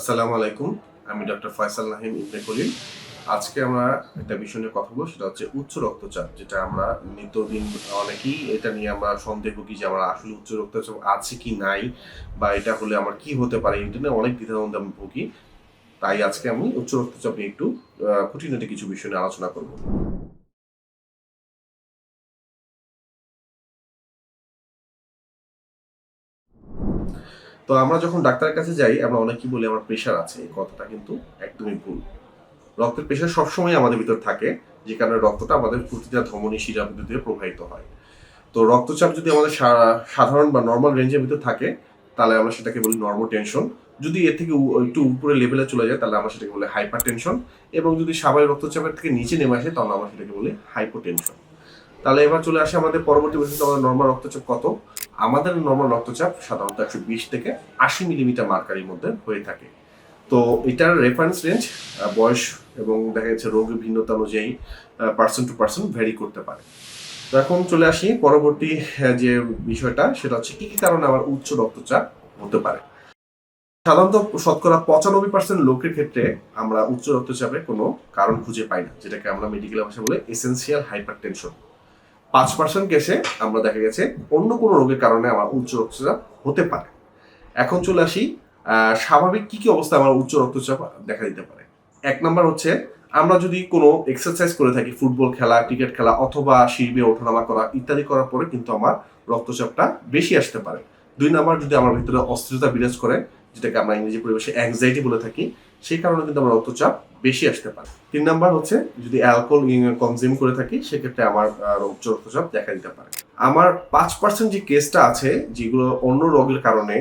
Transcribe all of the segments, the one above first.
আসসালামু আলাইকুম, আমি ডক্টর ফয়সাল নাহিম ইবনে কলিল আজকে আমরা একটা বিষয় নিয়ে কথা বলব, সেটা হচ্ছে উচ্চ রক্তচাপ, যেটা আমরা নিত্যদিন অনেকেই এটা নিয়ে আমরা সন্দেহ ভুগি যে আমার আসলে উচ্চ রক্তচাপ আছে কি নাই, বা এটা হলে আমার কি হতে পারে, এটা নিয়ে অনেক দ্বিধাদ্বন্দ্বে আমি ভুগি। তাই আজকে আমি উচ্চ রক্তচাপ নিয়ে একটু খুঁটিনাটি কিছু বিষয় নিয়ে আলোচনা করব। তো আমরা যখন ডাক্তারের কাছে যাই, আমরা অনেকেই বলি আমার প্রেশার আছে, এই কথাটা কিন্তু একদমই ভুল। রক্তের প্রেশার সবসময় আমাদের ভিতর থাকে, যে কারণে রক্তটা আমাদের প্রতিটা ধমনী, শিরা ভিতর দিয়ে প্রবাহিত হয়। তো রক্তচাপ যদি আমাদের সাধারণ বা নর্মাল রেঞ্জের ভিতর থাকে, তাহলে আমরা সেটাকে বলি নর্মাল টেনশন যদি এর থেকে একটু উপরে লেভেলে চলে যায়, তাহলে আমরা সেটাকে বলি হাইপার টেনশন এবং যদি স্বাভাবিক রক্তচাপের থেকে নিচে নেমে আসে, তাহলে আমরা সেটাকে বলি হাইপোটেনশন তাহলে এবার চলে আসে আমাদের পরবর্তী বিষয়টা আমাদের নর্মাল রক্তচাপ কত? আমাদের নর্মাল রক্তচাপ সাধারণত একশো বিশ থেকে আশি মিলিমিটার মার্কারির মধ্যে হয়ে থাকে। তো এটার রেফারেন্স রেঞ্জ বয়স এবং দেখা যাচ্ছে রোগের ভিন্নতা অনুযায়ী পার্সন টু পার্সন ভ্যারি করতে পারে। তো এখন চলে আসি পরবর্তী যে বিষয়টা, সেটা হচ্ছে কি কি কারণে আমার উচ্চ রক্তচাপ হতে পারে। সাধারণত শতকরা পঁচানব্বই পার্সেন্ট লোকের ক্ষেত্রে আমরা উচ্চ রক্তচাপের কোনো কারণ খুঁজে পাই না, যেটাকে আমরা মেডিকেল ভাষা বলে এসেন্সিয়াল হাইপার টেনশন পাঁচ পার্সেন্ট কেসে আমরা দেখা গেছে অন্য কোনো রোগের কারণে আমার উচ্চ রক্তচাপ হতে পারে। এখন চলে আসি স্বাভাবিক কি কি অবস্থা আমার উচ্চ রক্তচাপ দেখা দিতে পারে? এক নম্বর হচ্ছে আমরা যদি কোনো এক্সারসাইজ করে থাকি, ফুটবল খেলা, ক্রিকেট খেলা অথবা শিল্পে ওঠানামা করা ইত্যাদি করার পরে কিন্তু আমার রক্তচাপটা বেশি আসতে পারে। দুই নম্বর যদি আমার ভিতরে অস্থিরতা বিরাজ করে, যেটাকে আমরা ইংরেজি পরিবেশে অ্যাংজাইটি বলে থাকি সেই কারণে কিন্তু আমার রক্তচাপ বেশি আসতে পারে। তিন নাম্বার হচ্ছে, যদি অ্যালকোহল কনজিউম করে থাকি, সেক্ষেত্রে আমার উচ্চ রক্তচাপ দেখা দিতে পারে। আমার পাঁচ পার্সেন্ট যে কেসটা আছে, যেগুলো অন্য রোগের কারণে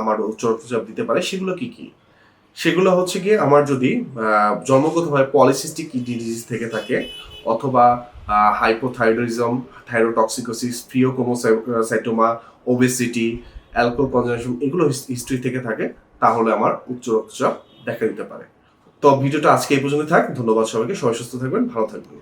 আমার উচ্চ রক্তচাপ দিতে পারে, সেগুলো কি কি? সেগুলো হচ্ছে গিয়ে আমার যদি জন্মগতভাবে পলিসিস্টিক কিডনি ডিজিজ থেকে থাকে, অথবা hypothyroidism thyrotoxicosis pheochromocytoma obesity alcohol consumption এগুলো হিস্ট্রি থেকে থাকে, তাহলে আমার উচ্চ রক্তচাপ দেখা দিতে পারে। তো ভিডিওটা আজকে এই পর্যন্ত থাক। ধন্যবাদ সবাইকে। সবাই সুস্থ থাকবেন, ভালো থাকবেন।